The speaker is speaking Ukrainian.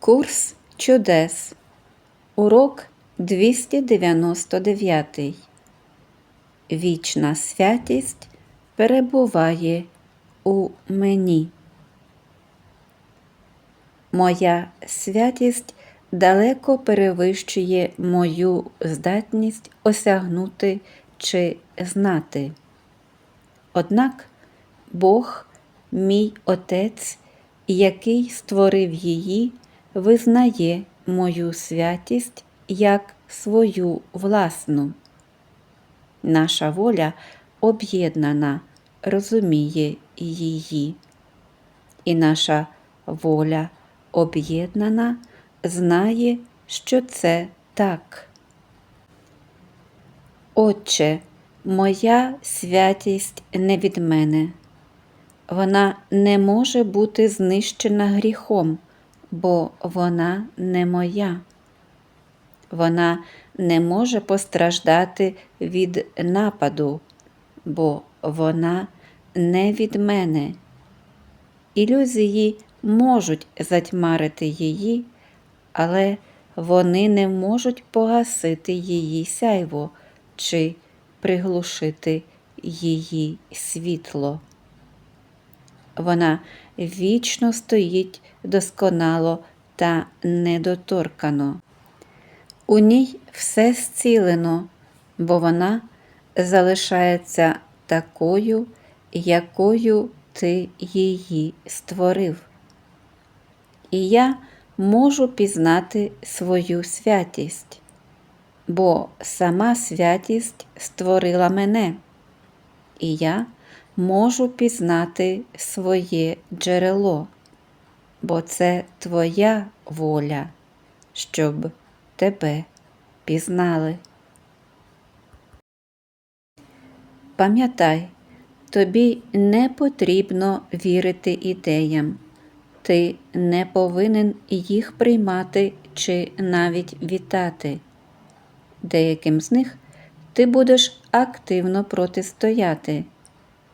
Курс чудес. Урок 299. Вічна святість перебуває у мені. Моя святість далеко перевищує мою здатність осягнути чи знати. Однак Бог, мій Отець, який створив її, визнає мою святість як свою власну. Наша воля об'єднана, розуміє її, і наша воля об'єднана знає, що це так. Отче, моя святість не від мене. Вона не може бути знищена гріхом, бо вона не моя. Вона не може постраждати від нападу, бо вона не від мене. Ілюзії можуть затьмарити її, але вони не можуть погасити її сяйво чи приглушити її світло. Вона вічно стоїть досконало та недоторкано. У ній все зцілено, бо вона залишається такою, якою ти її створив. І я можу пізнати свою святість, бо сама святість створила мене, і я можу пізнати своє джерело, бо це твоя воля, щоб тебе пізнали. Пам'ятай, тобі не потрібно вірити ідеям, ти не повинен їх приймати чи навіть вітати. Деяким з них ти будеш активно протистояти.